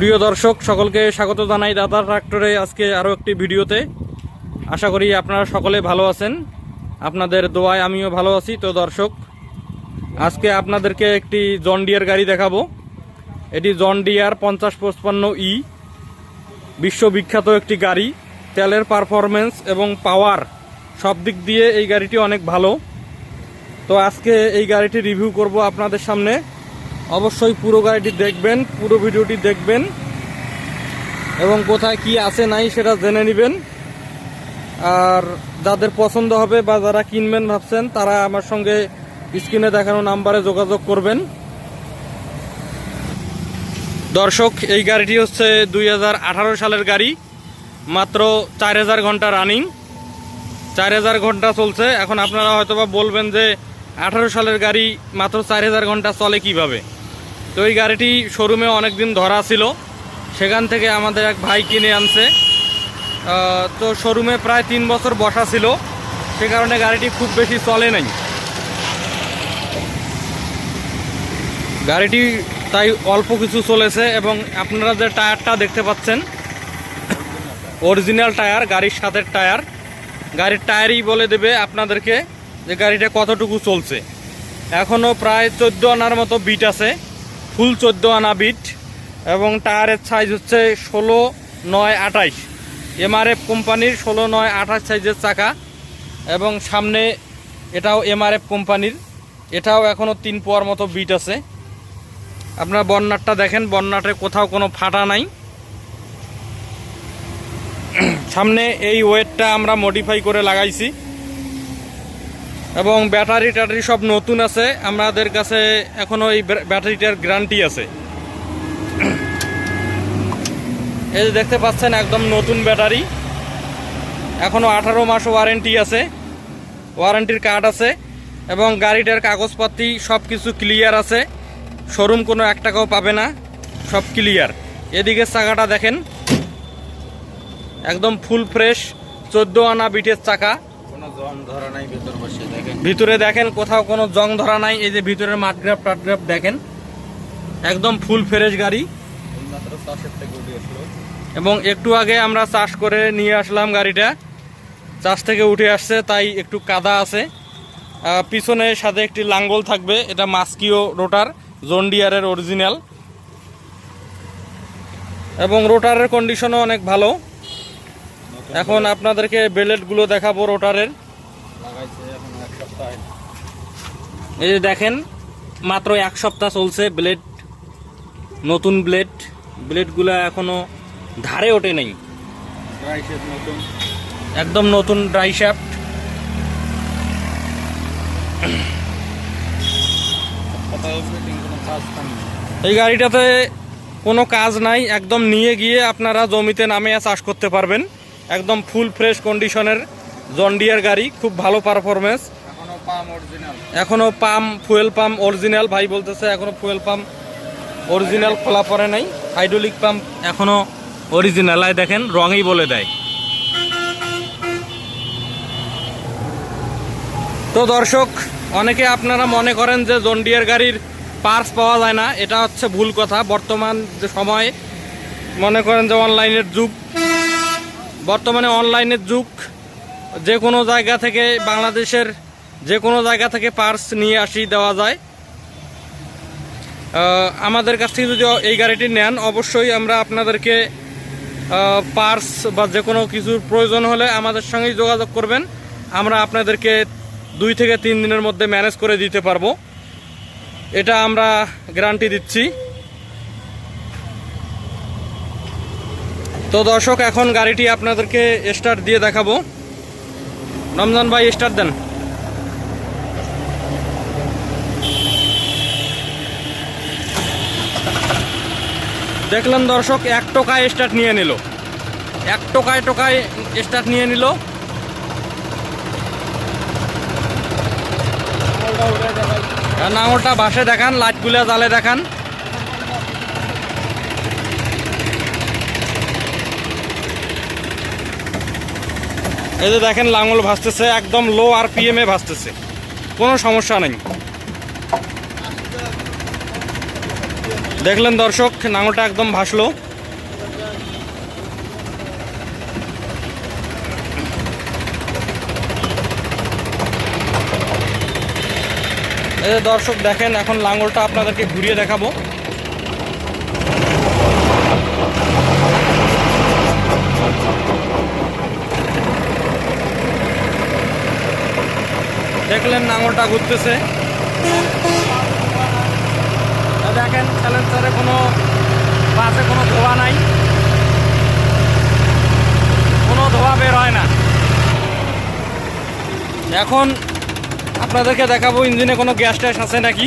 প্রিয় দর্শক, সকলকে স্বাগত জানাই দাদা ট্রাক্টরে আজকে আরও একটি ভিডিওতে। আশা করি আপনারা সকলে ভালো আছেন। আপনাদের দোয়ায় আমিও ভালো আছি। তো দর্শক, আজকে আপনাদেরকে একটি জন ডিয়ার গাড়ি দেখাবো। এটি জন ডিয়ার পঞ্চাশ পঁচপান্ন ই। বিশ্ববিখ্যাত একটি গাড়ি। তেলের পারফরমেন্স এবং পাওয়ার সব দিক দিয়ে এই গাড়িটি অনেক ভালো। তো আজকে এই গাড়িটি রিভিউ করব আপনাদের সামনে। অবশ্যই পুরো গাড়িটি দেখবেন, পুরো ভিডিওটি দেখবেন। এবং কোথায় কি আছে নাই সেটা জেনে নেবেন। আর যাদের পছন্দ হবে বা যারা কিনবেন ভাবছেন, তারা আমার সঙ্গে স্ক্রিনে দেখানো নাম্বারে যোগাযোগ করবেন। দর্শক, এই গাড়িটি হচ্ছে দুই হাজার আঠারো সালের গাড়ি, মাত্র চার হাজার ঘণ্টা রানিং। চার হাজার ঘণ্টা চলছে। এখন আপনারা হয়তোবা বলবেন যে আঠারো সালের গাড়ি মাত্র চার হাজার ঘণ্টা চলে কীভাবে? তো এই গাড়িটি শোরুমে অনেক দিন ধরা ছিল। সেখান থেকে আমাদের এক ভাই কিনে আনছে। তো শোরুমে প্রায় তিন বছর বসা ছিল। সে কারণে গাড়িটি খুব বেশি চলে নাই। গাড়িটি তাই অল্প কিছু চলেছে এবং আপনারা যে টায়ারটা দেখতে পাচ্ছেন অরিজিনাল টায়ার, গাড়ির সাথে টায়ার। গাড়ির টায়ারই বলে দেবে আপনাদেরকে যে গাড়িটা কতটুকু চলছে। এখনও প্রায় চোদ্দ আনার মতো বিট আছে। ফুল চোদ্দ আনা বিট এবং টায়ারের সাইজ হচ্ছে ষোলো, নয়, আঠাইশ। এমআরএফ কোম্পানির ষোলো, নয়, আঠাশ সাইজের চাকা এবং সামনে এটাও এমআরএফ কোম্পানির। এটাও এখনও তিন পোয়ার মতো বিট আছে। আপনার বন্যারটা দেখেন, বন্যাটে কোথাও কোনো ফাটা নাই। সামনে এই ওয়েটটা আমরা মডিফাই করে লাগাইছি। এবং ব্যাটারি ট্যাটারি সব নতুন আছে। আমাদের কাছে এখনও এই ব্য- ব্যাটারিটার গ্যারান্টি আছে। এই যে দেখতে পাচ্ছেন, একদম নতুন ব্যাটারি। এখনও আঠারো মাস ওয়ারেন্টি আছে। ওয়ারেন্টির কার্ড আছে এবং গাড়িটার কাগজপাতি সব কিছু ক্লিয়ার আছে। শোরুম কোনো এক টাকাও পাবে না, সব ক্লিয়ার। এদিকে চাকাটা দেখেন, একদম ফুল ফ্রেশ, চোদ্দ আনা বিটের চাকা। ভেতর দেখেন। কোথাও কোনো জং ধরা নাই এই যে ভিতরের মাঠগ্রাফ টাটগ্রাফ দেখেন। একদম ফুল ফ্রেশ গাড়ি। এবং একটু আগে আমরা চাষ করে নিয়ে আসলাম গাড়িটা। চাষ থেকে উঠে আসছে তাই একটু কাদা আছে। পিছনে সাথে একটি লাঙ্গল থাকবে এটা মাস্কিও রোটার জন্ডিয়ারের অরিজিনাল এবং রোটারের কন্ডিশনও অনেক ভালো। এখন আপনাদেরকে বেলেটগুলো দেখাবো রোটারের লাগাইছে এখন এক সপ্তাহ এই যে দেখেন মাত্র এক সপ্তাহ চলছে ব্লেড নতুন ব্লেড ব্লেডগুলো এখনও ধারে ওঠে নেই। একদম নতুন ড্রাই শ্যাফট এই গাড়িটাতে কোনো কাজ নাই একদম নিয়ে গিয়ে আপনারা জমিতে নামে চাষ করতে পারবেন। একদম ফুল ফ্রেশ কন্ডিশনের জন্ডিয়ার গাড়ি খুব ভালো পারফরমেন্স এখনও pump pump fuel pump original, ভাই বলতেছে এখনও ফুয়েল পাম্প অরিজিনাল খোলা পড়ে নাই। হাইড্রোলিক পাম্প এখনও অরিজিনাল, আয় দেখেন, রঙই বলে দেয়। তো দর্শক, অনেকে আপনারা মনে করেন যে জন্ডিয়ার গাড়ির পার্স পাওয়া যায় না, এটা হচ্ছে ভুল কথা। বর্তমান যে সময়ে, মনে করেন যে অনলাইনের যুগ। বর্তমানে অনলাইনের যুগ, যে কোনো জায়গা থেকে বাংলাদেশের যে কোনো জায়গা থেকে পার্স নিয়ে আসি, দেওয়া যায়। আমাদের কাছ থেকে যদি এই গাড়িটি নেন, অবশ্যই আমরা আপনাদেরকে পার্স বা যে কোনো কিছুর প্রয়োজন হলে আমাদের সঙ্গেই যোগাযোগ করবেন। আমরা আপনাদেরকে দুই থেকে তিন দিনের মধ্যে ম্যানেজ করে দিতে পারব। এটা আমরা গ্যারান্টি দিচ্ছি। তো দর্শক, এখন গাড়িটি আপনাদেরকে স্টার্ট দিয়ে দেখাবো। রমজান ভাই স্টার্ট দেন। দেখলেন দর্শক, এক টোকায় স্টার্ট নিয়ে নিল। এক টোকায় টোকায় স্টার্ট নিয়ে নিল। নাঙলটা বাসে দেখান লাইটগুলো জালে দেখান। এই যে দেখেন, লাঙল ভাসতেছে, একদম লো আর পিএমে ভাসতেছে। কোনো সমস্যা নেই। দেখলেন দর্শক, নাঙলটা একদম ভাসলো। দর্শক, দেখেন, এখন লাঙলটা আপনাদেরকে ঘুরিয়ে দেখাবো। দেখলেন লাঙলটা ঘুরতেছে। দেখেন চ্যালেঞ্জারে কোনো বাসে কোনো ধোয়া নাই। কোনো ধোয়া বের হয় না। এখন আপনাদেরকে দেখাবো ইঞ্জিনে কোনো গ্যাস ট্যাস আছে নাকি?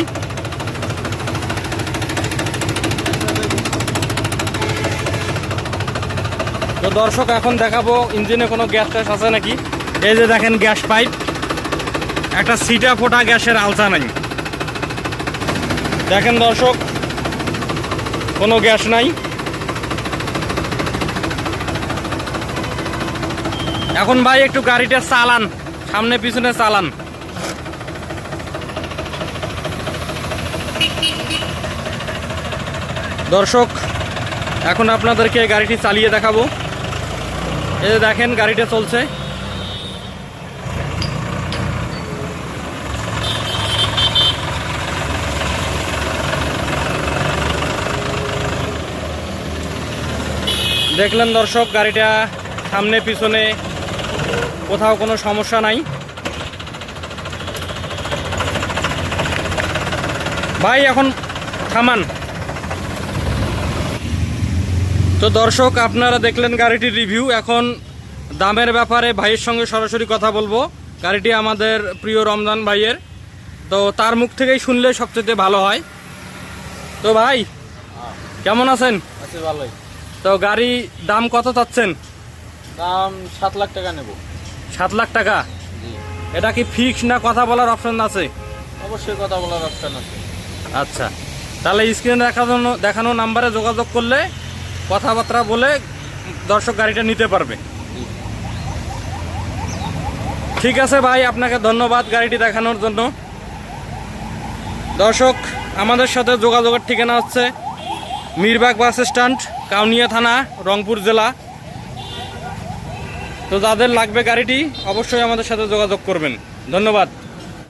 তো দর্শক, এখন দেখাবো ইঞ্জিনে কোনো গ্যাস ট্যাস আছে নাকি? এই যে দেখেন গ্যাস পাইপ। একটা সিটা ফোটা গ্যাসের আলসা নাই। দেখেন দর্শক কোনো গ্যাস নাই। এখন ভাই একটু গাড়িটা চালান, সামনে পিছনে চালান। দর্শক, এখন আপনাদেরকে গাড়িটি চালিয়ে দেখাবো। এই দেখেন গাড়িটা চলছে। দেখলেন দর্শক, গাড়িটা সামনে, পিছনে, কোথাও কোনো সমস্যা নাই। ভাই, এখন থামান। তো দর্শক, আপনারা দেখলেন গাড়িটির রিভিউ এখন দামের ব্যাপারে ভাইয়ের সঙ্গে সরাসরি কথা বলব। গাড়িটি আমাদের প্রিয় রমজান ভাইয়ের। তো তার মুখ থেকেই শুনলে সবচেয়ে ভালো হয়। তো ভাই, কেমন আছেন? আছে ভালোই। তো গাড়ি দাম কত চাচ্ছেন? দাম সাত লাখ টাকা নেব। সাত লাখ টাকা? এটা কি ফিক্স না কথা বলার অপশন আছে? অবশ্যই কথা বলার অপশন আছে। আচ্ছা। তাহলে স্ক্রিনে দেখানো দেখানো নাম্বারে যোগাযোগ করলে কথাবার্তা বলে দর্শক গাড়িটা নিতে পারবে। ঠিক আছে ভাই আপনাকে ধন্যবাদ গাড়িটি দেখানোর জন্য। দর্শক আমাদের সাথে যোগাযোগের ঠিকানা হচ্ছে মিরবাগ বাস স্ট্যান্ড। কাউনিয়া থানা রংপুর জেলা। তো যাদের লাগবে গাড়িটি অবশ্যই আমাদের সাথে যোগাযোগ করবেন। ধন্যবাদ।